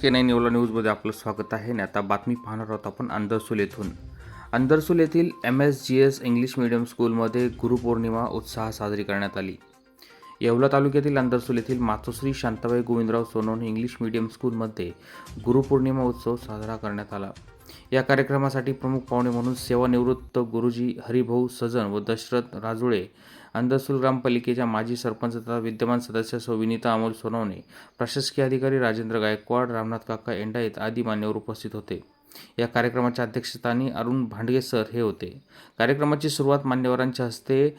K nine Yeola न्यूजमध्ये आपलं स्वागत आहे. आणि आता बातमी पाहणार आहोत आपण अंदरसूल येथून. अंदरसूल येथील M S G S English medium स्कूलमध्ये गुरुपौर्णिमा उत्साह साजरी करण्यात आली. येवला तालुक्यातील अंदरसूल येथील मातोश्री शांताबाई गोविंदराव सोनवणे इंग्लिश मीडियम स्कूलमध्ये गुरुपौर्णिमा उत्सव साजरा करण्यात आला. या कार्यक्रमासाठी प्रमुख पाहुणे म्हणून सेवानिवृत्त गुरुजी हरिभाऊ सजन व दशरथ राजुळे अंदरसूल ग्रामपालिकेच्या माजी सरपंच तथा विद्यमान सदस्य सौविनीता अमोल सोनवणे प्रशासकीय अधिकारी राजेंद्र गायकवाड रामनाथ काका एंडाईत आदी मान्यवर उपस्थित होते. या कार्यक्रमाच्या अध्यक्षस्थानी अरुण भांडगे सर हे होते. कार्यक्रमाची सुरुवात मान्यवरांच्या हस्ते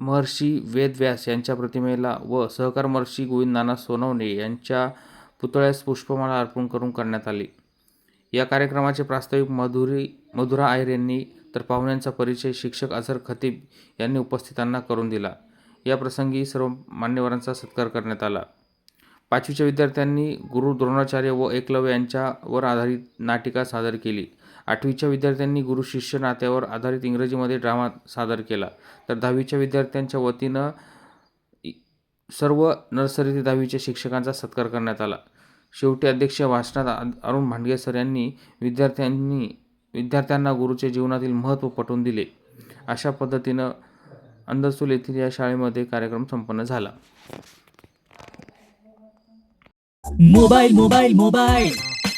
महर्षी वेदव्यास यांच्या प्रतिमेला व सहकार महर्षी गोविंद नाना सोनवणे यांच्या पुतळ्यास पुष्पमाला अर्पण करून करण्यात आली. या कार्यक्रमाचे प्रास्ताविक मधुरी मधुरा आयर यांनी तर पाहुण्यांचा परिचय शिक्षक अझर खतीब यांनी उपस्थितांना करून दिला. या प्रसंगी सर्व मान्यवरांचा सत्कार करण्यात आला. पाचवीच्या विद्यार्थ्यांनी गुरु द्रोणाचार्य व एकलव्य यांच्यावर आधारित नाटिका सादर केली. आठवीच्या विद्यार्थ्यांनी गुरु शिष्य नात्यावर आधारित इंग्रजीमध्ये ड्रामा सादर केला. तर दहावीच्या विद्यार्थ्यांच्या वतीनं सर्व नर्सरी ते दहावीच्या शिक्षकांचा सत्कार करण्यात आला. शेवटी अध्यक्ष भाषणात अरुण भांडगे सर यांनी विद्यार्थ्यांनी विद्यार्थ्यांना गुरुचे जीवनातील महत्त्व पटवून दिले. अशा पद्धतीनं अंदरसूल येथील या शाळेमध्ये कार्यक्रम संपन्न झाला. Mobile mobile mobile